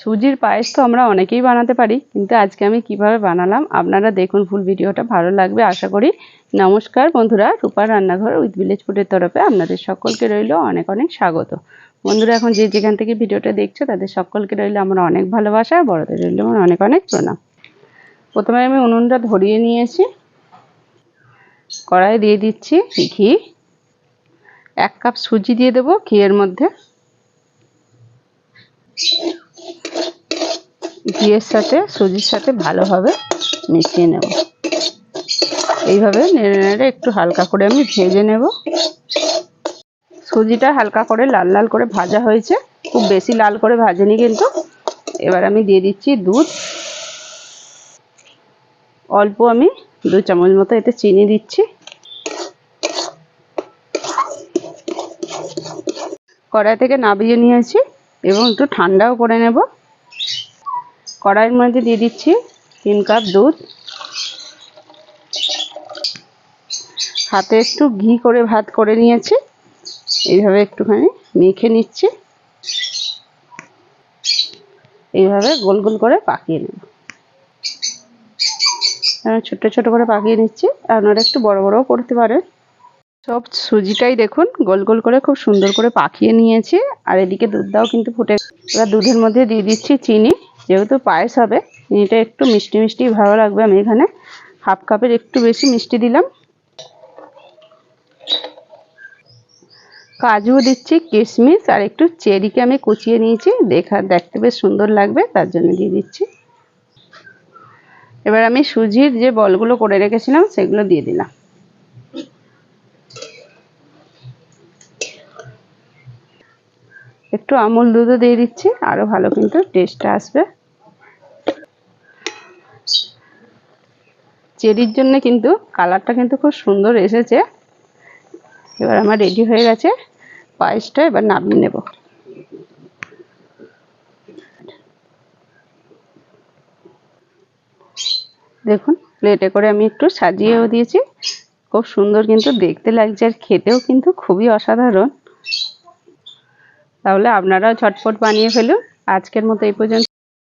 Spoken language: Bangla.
সুজির পায়েস তো আমরা অনেকেই বানাতে পারি, কিন্তু আজকে আমি কীভাবে বানালাম আপনারা দেখুন ফুল ভিডিওটা, ভালো লাগবে আশা করি। নমস্কার বন্ধুরা, রূপার রান্নাঘর উইথ ভিলেজ ফুডের তরফে আপনাদের সকলকে রইল অনেক অনেক স্বাগত। বন্ধুরা, এখন যে যেখান থেকে ভিডিওটা দেখছ, তাদের সকলকে রইল আমার অনেক ভালোবাসা আর বড়দের রইল আমার অনেক অনেক প্রণাম। প্রথমে আমি উনুনটা ধরিয়ে নিয়েছি, কড়াই দিয়ে দিচ্ছি ঘি, এক কাপ সুজি দিয়ে দেবো ঘিয়ের মধ্যে। ঘিয়ের সাথে, সুজির সাথে ভালোভাবে মিশিয়ে নেব। এইভাবে নেড়ে নেড়ে একটু হালকা করে আমি ভেজে নেব। সুজিটা হালকা করে লাল লাল করে ভাজা হয়েছে। খুব বেশি লাল করে ভাজেনি কিন্তু। এবার আমি দিয়ে দিচ্ছি দুধ। অল্প আমি দু চামচ মতো এতে চিনি দিচ্ছি। কড়াই থেকে নাবিয়ে নিয়েছি এবং একটু ঠান্ডাও করে নেব। কড়াইয়ের মধ্যে দিয়ে দিচ্ছি তিন কাপ দুধ। হাতে একটু ঘি করে ভাত করে নিয়েছি। এইভাবে একটুখানি মেখে নিচ্ছি। এইভাবে গোল গোল করে পাকিয়ে নেব। ছোট ছোট করে পাকিয়ে নিচ্ছি। আপনারা একটু বড় বড়ও করতে পারেন। সব সুজিটাই দেখুন, গোল গোল করে খুব সুন্দর করে পাকিয়ে নিয়েছি। আর এদিকে দুধটাও কিন্তু ফুটে এবার দুধের মধ্যে দিয়ে দিচ্ছি চিনি। যেহেতু পায়েস হবে, এটা একটু মিষ্টি মিষ্টি ভালো লাগবে আমি এখানে। হাফ কাপের একটু বেশি মিষ্টি দিলাম। কাজু দিচ্ছি, কিশমিশ, আর একটু চেরিকে আমি কুচিয়ে নিয়েছি। দেখা, দেখতে বেশ সুন্দর লাগবে, তার জন্য দিয়ে দিচ্ছি। এবার আমি সুজির যে বলগুলো করে রেখেছিলাম, সেগুলো দিয়ে দিলাম। একটু আমুল দুধও দিয়ে দিচ্ছি আরও ভালো কিন্তু টেস্টটা আসবে। চেরির জন্য কিন্তু কালারটা কিন্তু খুব সুন্দর এসেছে। এবার আমার রেডি হয়ে গেছে। পায়েসটা এবার নামিয়ে নেব। দেখুন প্লেটে করে আমি একটু সাজিয়েও দিয়েছি। খুব সুন্দর কিন্তু দেখতে লাগছে আর খেতেও কিন্তু খুবই অসাধারণ। তাহলে আপনারাও ঝটপট বানিয়ে ফেলুন। আজকের মতো এই পর্যন্ত।